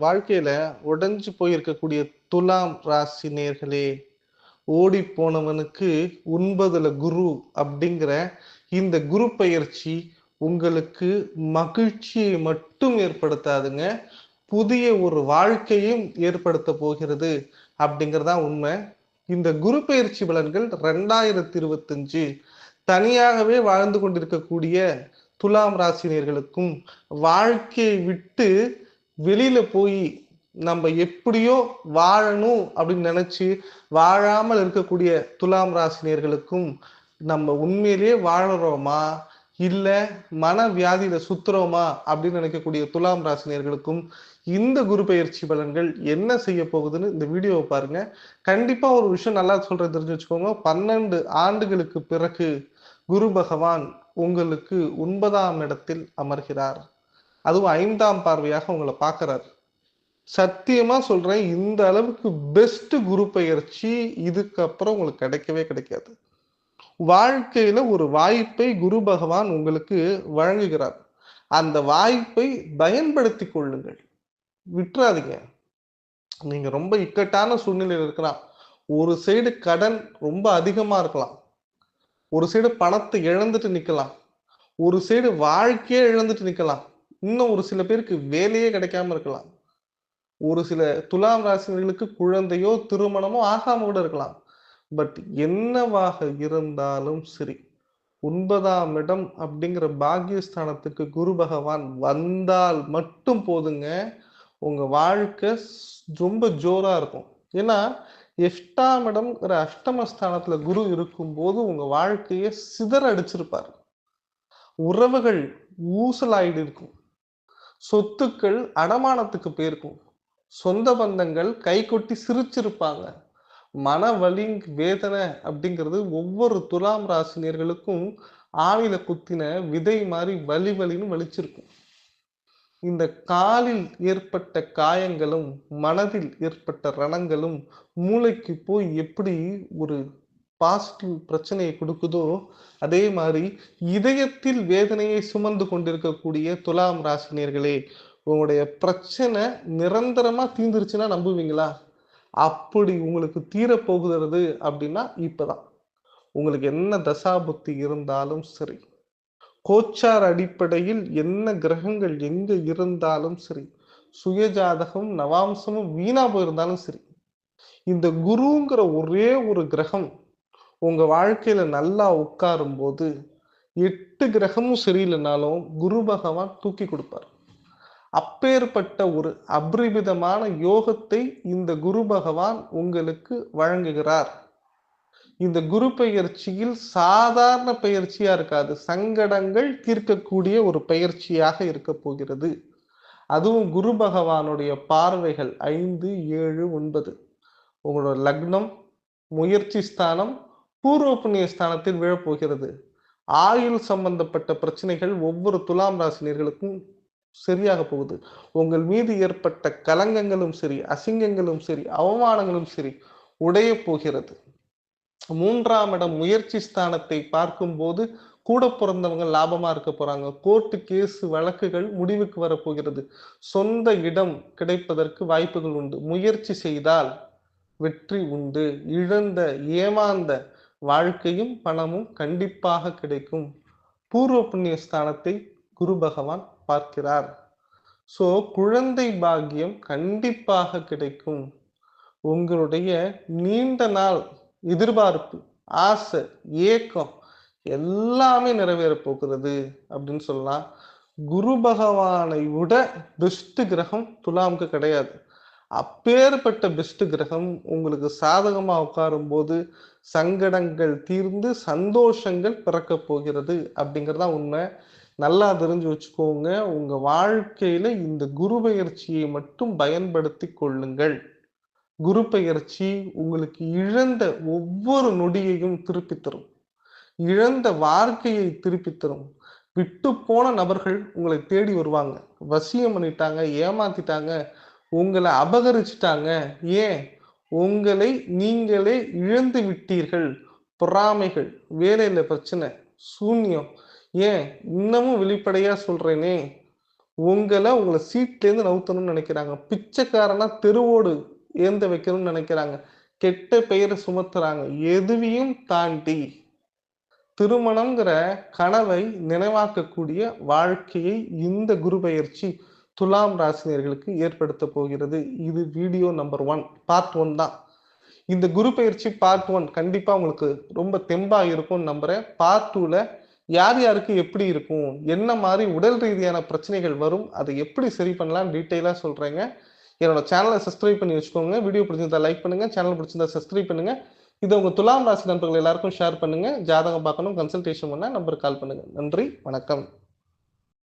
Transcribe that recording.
வாழ்க்கையில உடைஞ்சு போயிருக்கக்கூடிய துலாம் ராசி நேர்களே ஓடி போனவனுக்கு உண்பதுல குரு அப்படிங்கிற இந்த குரு பயிற்சி உங்களுக்கு மகிழ்ச்சியை மட்டும் ஏற்படுத்தாதுங்க. புதிய ஒரு வாழ்க்கையும் ஏற்படுத்த போகிறது அப்படிங்கறதா உண்மை. இந்த குரு பயிற்சி பலன்கள் ரெண்டாயிரத்தி இருபத்தஞ்சு தனியாகவே வாழ்ந்து கொண்டிருக்கக்கூடிய துலாம் ராசினியர்களுக்கும் வாழ்க்கையை விட்டு வெளியில போய் நம்ம எப்படியோ வாழணும் அப்படின்னு நினைச்சு வாழாமல் இருக்கக்கூடிய துலாம் ராசினியர்களுக்கும் நம்ம உண்மையிலேயே வாழறோமா? இல்ல மன வியாதியில சுத்துறோமா? அப்படின்னு நினைக்கக்கூடிய துலாம் ராசினியர்களுக்கும் இந்த குரு பயிற்சி பலன்கள் என்ன செய்ய போகுதுன்னு இந்த வீடியோவை பாருங்க. கண்டிப்பா ஒரு விஷயம் நல்லா சொல்றது தெரிஞ்சு வச்சுக்கோங்க. பன்னெண்டு ஆண்டுகளுக்கு பிறகு குரு பகவான் உங்களுக்கு ஒன்பதாம் இடத்தில் அமர்கிறார். அதுவும் ஐந்தாம் பார்வையாக உங்களை பார்க்குறாரு. சத்தியமா சொல்றேன் இந்த அளவுக்கு பெஸ்ட் குரு பயிற்சி இதுக்கப்புறம் உங்களுக்கு கிடைக்கவே கிடைக்காது. வாழ்க்கையில ஒரு வாய்ப்பை குரு பகவான் உங்களுக்கு வழங்குகிறார். அந்த வாய்ப்பை பயன்படுத்தி கொள்ளுங்கள். விட்டுறாதீங்க. நீங்க ரொம்ப இக்கட்டான சூழ்நிலையில் இருக்கலாம். ஒரு சைடு கடன் ரொம்ப அதிகமா இருக்கலாம். ஒரு சைடு பணத்தை இழந்துட்டு நிக்கலாம். ஒரு சைடு வாழ்க்கையே இழந்துட்டு நிக்கலாம். இன்னும் ஒரு சில பேருக்கு வேலையே கிடைக்காம இருக்கலாம். ஒரு சில துலாம் ராசினர்களுக்கு குழந்தையோ திருமணமோ ஆகாம கூட இருக்கலாம். பட் என்னவாக இருந்தாலும் சரி ஒன்பதாம் இடம் அப்படிங்கிற பாக்கியஸ்தானத்துக்கு குரு பகவான் வந்தால் மட்டும் போதுங்க. உங்க வாழ்க்கை ரொம்ப ஜோரா இருக்கும். ஏன்னா எட்டாம் இடம்ங்கிற அஷ்டமஸ்தானத்துல குரு இருக்கும்போது உங்க வாழ்க்கையை சிதற அடிச்சிருப்பார் உறவுகள் ஊசலாயிடு இருக்கும் சொத்துக்கள் அடமானத்துக்கு போயிருக்கும். சொந்த பந்தங்கள் கை கொட்டி சிரிச்சிருப்பாங்க. மன வலி வேதனை அப்படிங்கிறது ஒவ்வொரு துலாம் ராசினியர்களுக்கும் ஆவில குத்தின விதை மாதிரி வலி வலின்னு வலிச்சிருக்கும். இந்த காலில் ஏற்பட்ட காயங்களும் மனதில் ஏற்பட்ட ரணங்களும் மூளைக்கு போய் எப்படி ஒரு பாசிட்டிவ் பிரச்சனையை கொடுக்குதோ அதே மாதிரி இதயத்தில் வேதனையை சுமந்து கொண்டிருக்கக்கூடிய துலாம் ராசினியர்களே உங்களுடைய பிரச்சனை நிரந்தரமா தீந்துருச்சுன்னா நம்புவீங்களா? அப்படி உங்களுக்கு தீரப்போகிறது அப்படின்னா இப்பதான். உங்களுக்கு என்ன தசாபுத்தி இருந்தாலும் சரி கோச்சார் அடிப்படையில் என்ன கிரகங்கள் எங்க இருந்தாலும் சரி சுயஜாதகம் நவாம்சமும் வீணா போயிருந்தாலும் சரி இந்த குருங்கிற ஒரே ஒரு கிரகம் உங்க வாழ்க்கையில நல்லா உட்காரும் போது எட்டு கிரகமும் சரியில்லைனாலும் குரு பகவான் தூக்கி கொடுப்பார். அப்பேற்பட்ட ஒரு அபரிமிதமான யோகத்தை இந்த குரு பகவான் உங்களுக்கு வழங்குகிறார். இந்த குரு பயிற்சியில் சாதாரண பயிற்சியா இருக்காது. சங்கடங்கள் தீர்க்கக்கூடிய ஒரு பயிற்சியாக இருக்க போகிறது. அதுவும் குரு பகவானுடைய பார்வைகள் ஐந்து ஏழு ஒன்பது. உங்களோட லக்னம் முயற்சி ஸ்தானம் பூர்வ புண்ணிய ஸ்தானத்தில் விழப்போகிறது. ஆயுள் சம்பந்தப்பட்ட பிரச்சனைகள் ஒவ்வொரு துலாம் ராசினியர்களுக்கும் சரியாக போகுது. உங்கள் மீது ஏற்பட்ட கலங்கங்களும் சரி அசிங்கங்களும் சரி அவமானங்களும் சரி உடைய போகிறது. மூன்றாம் இடம் முயற்சி ஸ்தானத்தை பார்க்கும்போது கூட பிறந்தவங்க லாபமா இருக்க போறாங்க. கோர்ட்டு கேஸ் வழக்குகள் முடிவுக்கு வரப்போகிறது சொந்த இடம் கிடைப்பதற்கு வாய்ப்புகள் உண்டு. முயற்சி செய்தால் வெற்றி உண்டு. இழந்த ஏமாந்த வாழ்க்கையும் பணமும் கண்டிப்பாக கிடைக்கும். பூர்வ புண்ணிய ஸ்தானத்தை குரு பகவான் பார்க்கிறார். சோ குழந்தை பாக்கியம் கண்டிப்பாக கிடைக்கும். உங்களுடைய நீண்ட நாள் எதிர்பார்ப்பு ஆசை ஏக்கம் எல்லாமே நிறைவேற போகிறது அப்படின்னு சொல்லலாம். குரு பகவானை விட பெஸ்ட் கிரகம் துலாமுக்கு கிடையாது. அப்பேற்பட்ட பெஸ்ட் கிரகம் உங்களுக்கு சாதகமா உட்காரும் போது சங்கடங்கள் தீர்ந்து சந்தோஷங்கள் பிறக்க போகிறது அப்படிங்கிறதா உண்மை. நல்லா தெரிஞ்சு வச்சுக்கோங்க உங்க வாழ்க்கையில இந்த குரு பயிற்சியை மட்டும் பயன்படுத்தி கொள்ளுங்கள். குரு பயிற்சி உங்களுக்கு இழந்த ஒவ்வொரு நொடியையும் திருப்பி தரும். இழந்த வாழ்க்கையை திருப்பி தரும். விட்டு போன நபர்கள் உங்களை தேடி வருவாங்க. வசியம் பண்ணிட்டாங்க ஏமாத்திட்டாங்க உங்களை அபகரிச்சிட்டாங்க. ஏன்? உங்களை நீங்களே இழந்து விட்டீர்கள். பொறாமைகள் வேலையில பிரச்சனை சூன்யம். ஏன்? இன்னமும் வெளிப்படையா சொல்றேனே. உங்களை உங்களை சீட்லேருந்து நவுத்தணும்னு நினைக்கிறாங்க. பிச்சைக்காரனா தெருவோடு ஏந்த வைக்கணும்னு நினைக்கிறாங்க. கெட்ட பெயரை சுமத்துறாங்க. எதுவையும் தாண்டி திருமணங்கிற கனவை நினைவாக்கக்கூடிய வாழ்க்கையை இந்த குரு பயிற்சி துலாம் ராசினியர்களுக்கு ஏற்படுத்த போகிறது. இது video number one part one தான். இந்த குரு பயிற்சி பார்ட் ஒன் கண்டிப்பா உங்களுக்கு ரொம்ப தெம்பா இருக்கும்னு நம்புறேன். பார்ட் டூல யார் யாருக்கு எப்படி இருக்கும் என்ன மாதிரி உடல் ரீதியான பிரச்சனைகள் வரும் அதை எப்படி சரி பண்ணலாம் டீட்டெயிலாக சொல்றேங்க. என்னோட சேனலை சப்ஸ்கிரைப் பண்ணி வச்சுக்கோங்க. வீடியோ பிடிச்சிருந்தா லைக் பண்ணுங்க சேனல் பிடிச்சிருந்தா சப்ஸ்கிரைப் பண்ணுங்க. இதை உங்க துலாம் ராசி நண்பர்கள் எல்லாருக்கும் ஷேர் பண்ணுங்க. ஜாதகம் பார்க்கணும் கன்சல்டேஷன் பண்ணால் நம்பருக்கு கால் பண்ணுங்க. நன்றி வணக்கம்.